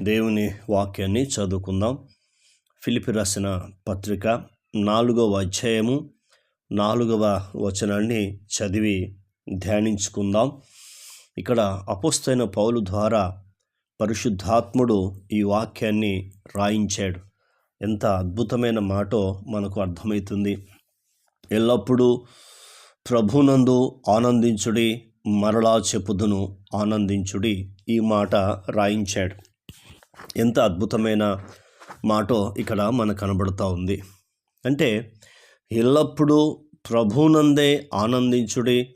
దేవుని వాక్యాన్ని చదువుకుందాం. ఫిలిపి రాసిన పత్రిక నాలుగవ అధ్యాయము నాలుగవ వచనాన్ని చదివి ధ్యానించుకుందాం. ఇక్కడ అపోస్తైన పౌలు ద్వారా పరిశుద్ధాత్ముడు ఈ వాక్యాన్ని రాయించాడు. ఎంత అద్భుతమైన మాటో మనకు అర్థమవుతుంది. ఎల్లప్పుడూ ప్రభునందు ఆనందించుడి మరలా చెప్పుదును ఆనందించుడి ఈ మాట రాయించాడు. ఎంత అద్భుతమైన మాటో ఇక్కడ మనకు కనబడుతూ ఉంది. అంటే ఎల్లప్పుడూ ప్రభునందే ఆనందించుడి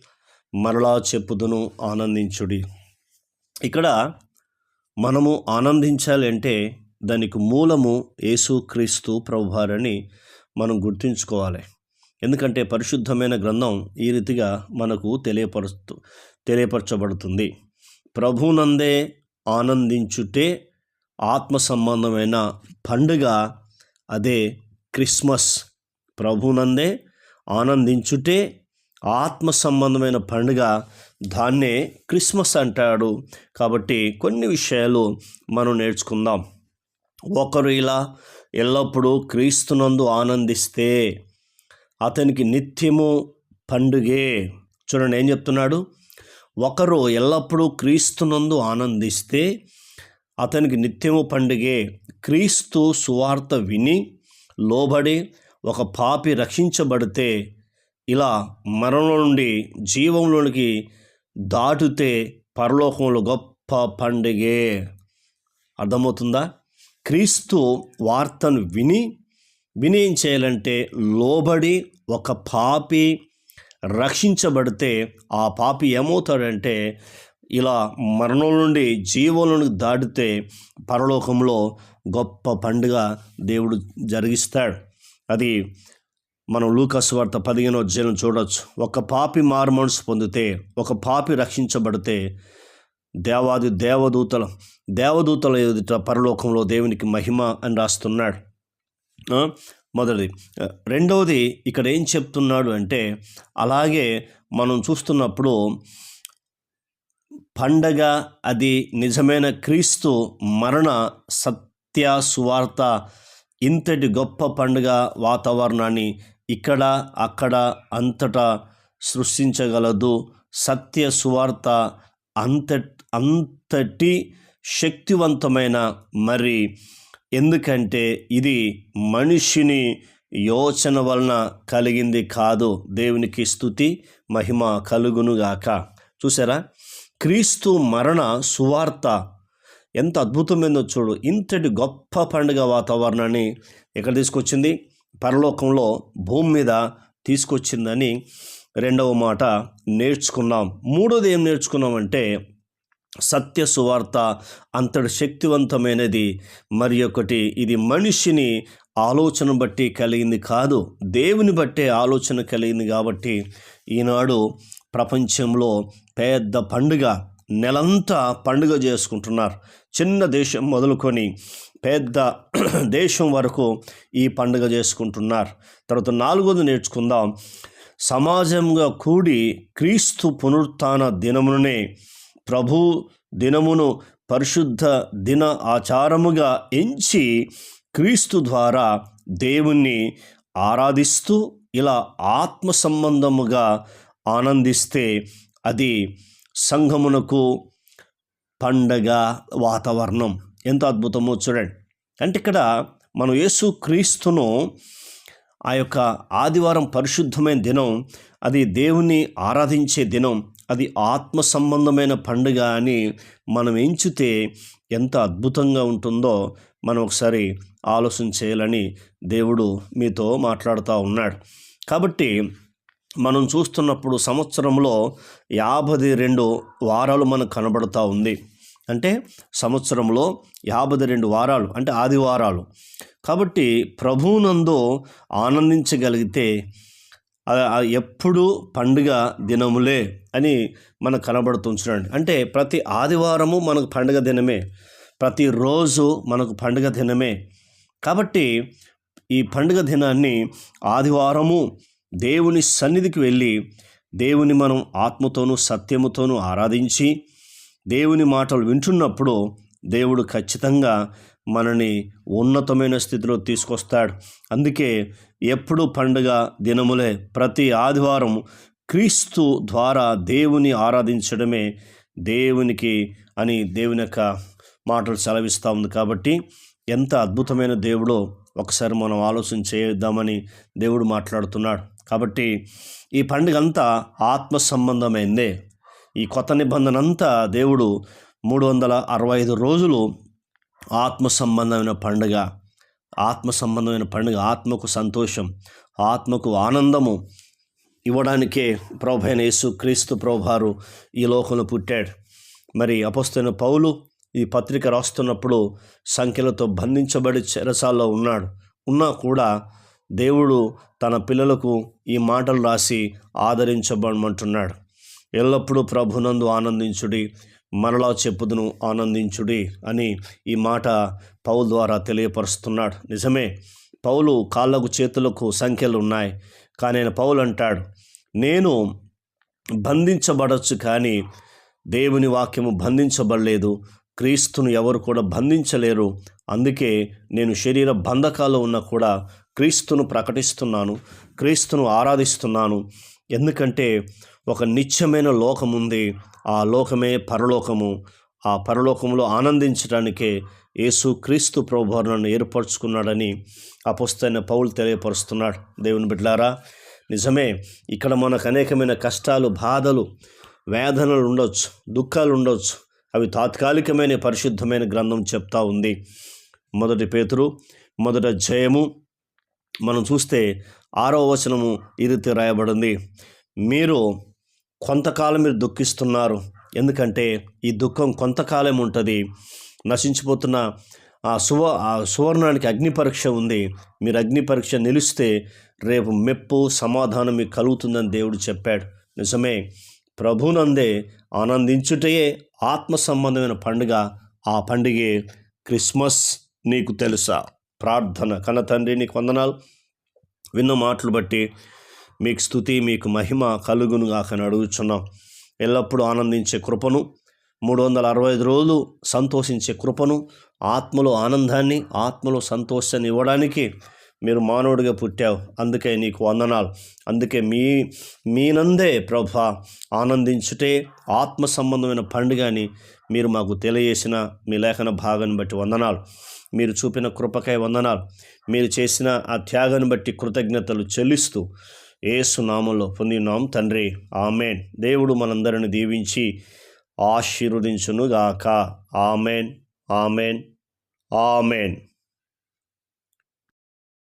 మరలా చెప్పుదును ఆనందించుడి. ఇక్కడ మనము ఆనందించాలి అంటే దానికి మూలము యేసుక్రీస్తు ప్రభువారని మనం గుర్తుంచుకోవాలి. ఎందుకంటే పరిశుద్ధమైన గ్రంథం ఈ రీతిగా మనకు తెలియపరుస్తూ తెలియపరచబడుతుంది. ప్రభునందే ఆనందించుటే ఆత్మ సంబంధమైన పండుగ అదే క్రిస్మస్. ప్రభునందే ఆనందించుటే ఆత్మ సంబంధమైన పండుగ దాన్నే క్రిస్మస్ అంటాడు. కాబట్టి కొన్ని విషయాలు మనం నేర్చుకుందాం. ఒకరు ఇలా ఎల్లప్పుడూ క్రీస్తునందు ఆనందిస్తే అతనికి నిత్యము పండుగే. చూడండి ఏం చెప్తున్నాడు? ఒకరు ఎల్లప్పుడూ క్రీస్తునందు ఆనందిస్తే అతనికి నిత్యము పండుగే క్రీస్తు సువార్త విని లోబడి ఒక పాపి రక్షించబడితే ఇలా మరణం నుండి జీవంలోనికి దాటితే పరలోకంలో గొప్ప పండుగే. అర్థమవుతుందా? క్రీస్తు వార్తను విని విని ఏం చేయాలంటే లోబడి ఒక పాపి రక్షించబడితే ఆ పాపి ఏమవుతాడంటే ఇలా మరణం నుండి జీవంలోనికి దాటితే పరలోకంలో గొప్ప పండుగ దేవుడు జరిగిస్తాడు. అది మనం లూకస్ వార్త పదిహేను అధ్యాయం చూడవచ్చు ఒక పాపి మారు మనసు పొందితే ఒక పాపి రక్షించబడితే దేవాది దేవదూతల దేవదూతల ఎదుట పరలోకంలో దేవునికి మహిమ అని రాస్తున్నాడు. మొదటిది. రెండవది ఇక్కడ ఏం చెప్తున్నాడు అంటే అలాగే మనం చూస్తున్నప్పుడు పండగ అది నిజమైన క్రీస్తు మరణ సత్య సువార్త ఇంతటి గొప్ప పండుగ వాతావరణాన్ని ఇక్కడ అక్కడ అంతటా సృష్టించగలదు. సత్య సువార్త అంత అంతటి శక్తివంతమైన మరి. ఎందుకంటే ఇది మనిషిని యోచన వలన కలిగింది కాదు. దేవునికి స్థుతి మహిమ కలుగునుగాక. చూసారా క్రీస్తు మరణ సువార్త ఎంత అద్భుతమైందో చూడు. ఇంతటి గొప్ప పండుగ వాతావరణాన్ని ఎక్కడ తీసుకొచ్చింది. పరలోకంలో భూమి మీద తీసుకొచ్చిందని రెండవ మాట నేర్చుకున్నాం. మూడోది ఏం నేర్చుకున్నామంటే సత్య సువార్త అంతటి శక్తివంతమైనది. మరి ఒకటి ఇది మనిషిని ఆలోచన బట్టి కలిగింది కాదు. దేవుని బట్టే ఆలోచన కలిగింది కాబట్టి ఈనాడు ప్రపంచంలో పెద్ద పండుగ నెలంతా పండుగ చేసుకుంటున్నారు. చిన్న దేశం మొదలుకొని పెద్ద దేశం వరకు ఈ పండుగ చేసుకుంటున్నారు. తర్వాత నాలుగోది నేర్చుకుందాం. సమాజంగా కూడి క్రీస్తు పునరుత్థాన దినమునే ప్రభు దినమును పరిశుద్ధ దిన ఆచారముగా ఎంచి క్రీస్తు ద్వారా దేవుణ్ణి ఆరాధిస్తూ ఇలా ఆత్మ సంబంధముగా ఆనందిస్తే అది సంఘమునకు పండగ వాతావరణం. ఎంత అద్భుతమో చూడండి. అంటే ఇక్కడ మనం యేసు క్రీస్తును ఆ యొక్క ఆదివారం పరిశుద్ధమైన దినం అది దేవుని ఆరాధించే దినం అది ఆత్మ సంబంధమైన పండుగ అని మనం ఎంచితే ఎంత అద్భుతంగా ఉంటుందో మనం ఒకసారి ఆలోచన చేయాలని దేవుడు మీతో మాట్లాడుతూ ఉన్నాడు. కాబట్టి మనం చూస్తున్నప్పుడు సంవత్సరంలో యాభై రెండు వారాలు మనకు కనబడుతూ ఉంది. అంటే సంవత్సరంలో యాభై రెండు వారాలు అంటే ఆదివారాలు. కాబట్టి ప్రభువునందు ఆనందించగలిగితే ఎప్పుడు పండుగ దినములే అని మనకు కనబడుతుంది చూడండి. అంటే ప్రతి ఆదివారము మనకు పండుగ దినమే. ప్రతిరోజు మనకు పండుగ దినమే. కాబట్టి ఈ పండుగ దినాన్ని ఆదివారము దేవుని సన్నిధికి వెళ్ళి దేవుని మనం ఆత్మతోనూ సత్యముతోనూ ఆరాధించి దేవుని మాటలు వింటున్నప్పుడు దేవుడు ఖచ్చితంగా మనని ఉన్నతమైన స్థితిలో తీసుకొస్తాడు. అందుకే ఎప్పుడు పండుగ దినములే ప్రతి ఆదివారం క్రీస్తు ద్వారా దేవుని ఆరాధించడమే దేవునికి అని దేవుని యొక్క మాటలు సెలవిస్తూ ఉంది కాబట్టి ఎంత అద్భుతమైన దేవుడో ఒకసారి మనం ఆలోచన చేద్దామని దేవుడు మాట్లాడుతున్నాడు. కాబట్టి ఈ పండుగ అంతా ఆత్మ సంబంధమైందే ఈ కొత్త నిబంధన అంతా దేవుడు మూడు వందల అరవై ఐదు రోజులు ఆత్మ సంబంధమైన పండుగ. ఆత్మ సంబంధమైన పండుగ ఆత్మకు సంతోషం ఆత్మకు ఆనందము ఇవ్వడానికే ప్రభైన యేసు క్రీస్తు ప్రభువారు ఈ లోకంలో పుట్టాడు. మరి అపస్తున్న పౌలు ఈ పత్రిక రాస్తున్నప్పుడు సంఖ్యలతో బంధించబడి చెరసాల్లో ఉన్నాడు. ఉన్నా కూడా దేవుడు తన పిల్లలకు ఈ మాటలు రాసి ఆదరించబడమంటున్నాడు. ఎల్లప్పుడూ ప్రభునందు ఆనందించుడి మరలా చెప్పుదును ఆనందించుడి అని ఈ మాట పౌలు ద్వారా తెలియపరుస్తున్నాడు. నిజమే పౌలు కాళ్ళకు చేతులకు సంఖ్యలు ఉన్నాయి కానీ ఆయన పౌలు అంటాడు నేను బంధించబడచ్చు కానీ దేవుని వాక్యము బంధించబడలేదు క్రీస్తును ఎవరు కూడా బంధించలేరు. అందుకే నేను శరీర బంధకాలు ఉన్నా కూడా క్రీస్తును ప్రకటిస్తున్నాను క్రీస్తును ఆరాధిస్తున్నాను. ఎందుకంటే ఒక నిత్యమైన లోకం ఉంది. ఆ లోకమే పరలోకము. ఆ పరలోకంలో ఆనందించడానికే యేసు క్రీస్తు ప్రభువారు ఏర్పరచుకున్నాడని అపుస్తైన పౌలు తెలియపరుస్తున్నాడు. దేవుని బిడ్లారా నిజమే ఇక్కడ మనకు అనేకమైన కష్టాలు బాధలు వేదనలు ఉండొచ్చు దుఃఖాలు ఉండొచ్చు. అవి తాత్కాలికమైన పరిశుద్ధమైన గ్రంథం చెప్తా ఉంది. మొదటి పేతురు మొదట జయము మనం చూస్తే ఆరో వచనము ఇది రాయబడింది. మీరు కొంతకాలం మీరు దుఃఖిస్తున్నారు. ఎందుకంటే ఈ దుఃఖం కొంతకాలం ఉంటుంది. నశించిపోతున్న ఆ సువ ఆ సువర్ణానికి అగ్ని పరీక్ష ఉంది. మీరు అగ్ని పరీక్ష నిలిస్తే రేపు మెప్పు సమాధానం మీకు కలుగుతుందని దేవుడు చెప్పాడు. నిజమే. ప్రభునందే ఆనందించుటయే ఆత్మ సంబంధమైన పండుగ. ఆ పండుగే క్రిస్మస్ నీకు తెలుసా? ప్రార్థన కన్న తండ్రి నీకు వందనాలు. విన్న మాటలు బట్టి మీకు స్థుతి మీకు మహిమ కలుగును కాకని అడుగుచున్నాం. ఎల్లప్పుడూ ఆనందించే కృపను మూడు వందల అరవై ఐదు రోజులు సంతోషించే కృపను ఆత్మలో ఆనందాన్ని ఆత్మలో సంతోషాన్ని ఇవ్వడానికి మీరు మానవుడిగా పుట్టావు. అందుకే నీకు వందనాలు. అందుకే మీ మీనందే ప్రభ ఆనందించుటే ఆత్మ సంబంధమైన పండుగని మీరు మాకు తెలియజేసిన మీ లేఖన భాగాన్ని బట్టి వందనాలు. మీరు చూపిన కృపకై వందనాలు. మీరు చేసిన ఆ త్యాగాన్ని బట్టి కృతజ్ఞతలు చెల్లిస్తూ ఏసు నామంలో పొందినాం తండ్రి. ఆమెన్. దేవుడు మనందరిని దీవించి ఆశీర్వదించునుగాక. ఆమెన్. ఆమెన్. ఆమెన్.